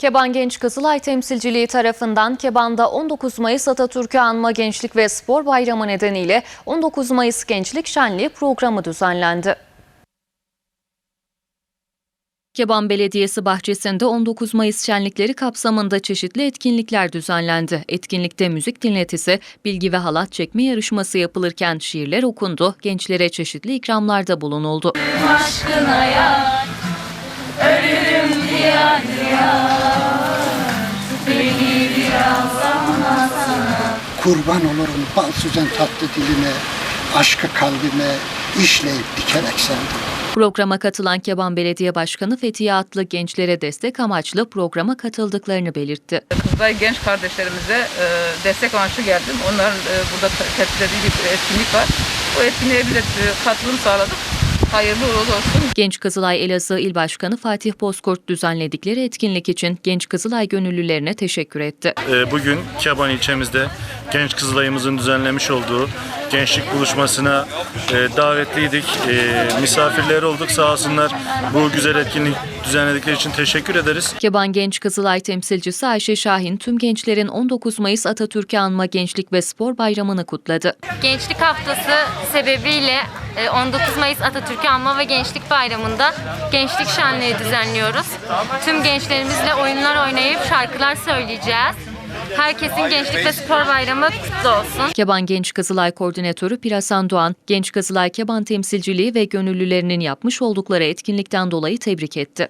Keban Genç Kızılay temsilciliği tarafından Keban'da 19 Mayıs Atatürk'ü anma Gençlik ve Spor Bayramı nedeniyle 19 Mayıs Gençlik Şenliği programı düzenlendi. Keban Belediyesi bahçesinde 19 Mayıs şenlikleri kapsamında çeşitli etkinlikler düzenlendi. Etkinlikte müzik dinletisi, bilgi ve halat çekme yarışması yapılırken şiirler okundu, gençlere çeşitli ikramlarda bulunuldu. aşkına yar Ölürüm diye Beni Kurban olurum bal süzen tatlı diline, aşkı kalbime işleyip dikerek sevdim. Programa katılan Keban Belediye Başkanı Fethiye Atlı gençlere destek amaçlı programa katıldıklarını belirtti. Kızılay genç kardeşlerimize e, destek amaçlı geldim. Onların e, burada te- tertip bir etkinlik var. Bu etkinliğe bir de e, katılım sağladık. Hayırlı uğurlu olsun. Genç Kızılay Elazığ İl Başkanı Fatih Bozkurt düzenledikleri etkinlik için Genç Kızılay gönüllülerine teşekkür etti. Ee, Bugün Keban ilçemizde Genç Kızılay'ımızın düzenlemiş olduğu gençlik buluşmasına e, davetliydik. E, Misafirleri olduk sağ olsunlar. Bu güzel etkinlik düzenledikleri için teşekkür ederiz. Keban Genç Kızılay temsilcisi Ayşe Şahin tüm gençlerin 19 Mayıs Atatürk'ü anma Gençlik ve Spor Bayramı'nı kutladı. Gençlik Haftası sebebiyle 19 Mayıs Atatürk'ü Anma ve Gençlik Bayramı'nda Gençlik Şenliği düzenliyoruz. Tüm gençlerimizle oyunlar oynayıp şarkılar söyleyeceğiz. Herkesin Gençlik ve Spor Bayramı kutlu olsun. Keban Genç Kızılay Koordinatörü Pirasan Doğan, Genç Kızılay Keban temsilciliği ve gönüllülerinin yapmış oldukları etkinlikten dolayı tebrik etti.